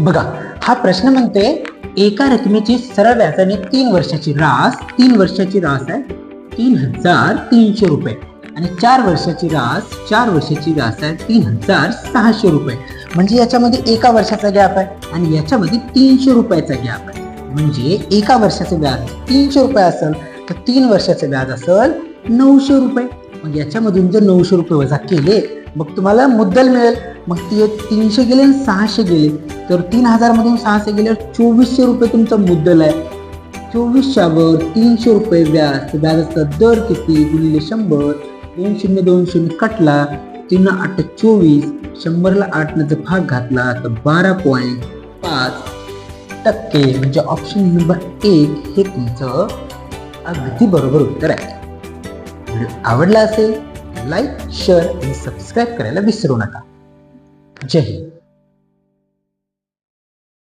बघा हा प्रश्न म्हणते एका रकमेची सरळ व्याजाने तीन वर्षाची रास तीन वर्षाची रास आहे तीन हजार तीनशे रुपये. आणि चार वर्षाची रास चार वर्षाची रास आहे तीन हजार सहाशे रुपये. म्हणजे याच्यामध्ये एका वर्षाचा गॅप आहे आणि याच्यामध्ये तीनशे रुपयाचा गॅप आहे. म्हणजे एका वर्षाचं व्याज तीनशे रुपये असेल तर तीन वर्षाचं व्याज असेल नऊशे रुपये. मग याच्यामधून जर नऊशे रुपये वजा केले मग तुम्हाला मुद्दल मिळेल. मग ती तीनशे गेले आणि सहाशे गेले. तर तीन हजार मधून सहाशे गेल्यावर चोवीसशे रुपये तुमचा मुद्दल आहे. चोवीसच्यावर तीनशे रुपये व्याज. व्याजाचा दर किती? गुणिले शंभर. दोन शून्य दोन शून्य कटला. तीन आठ चोवीस. शंभरला आठनं जर भाग घातला तर बारा पॉईंट पाच टक्के. म्हणजे ऑप्शन नंबर एक हे तुमचं अगदी बरोबर उत्तर आहे. व्हिडिओ आवडला असेल लाईक शेअर आणि सबस्क्राईब करायला विसरू नका. जय हिंद.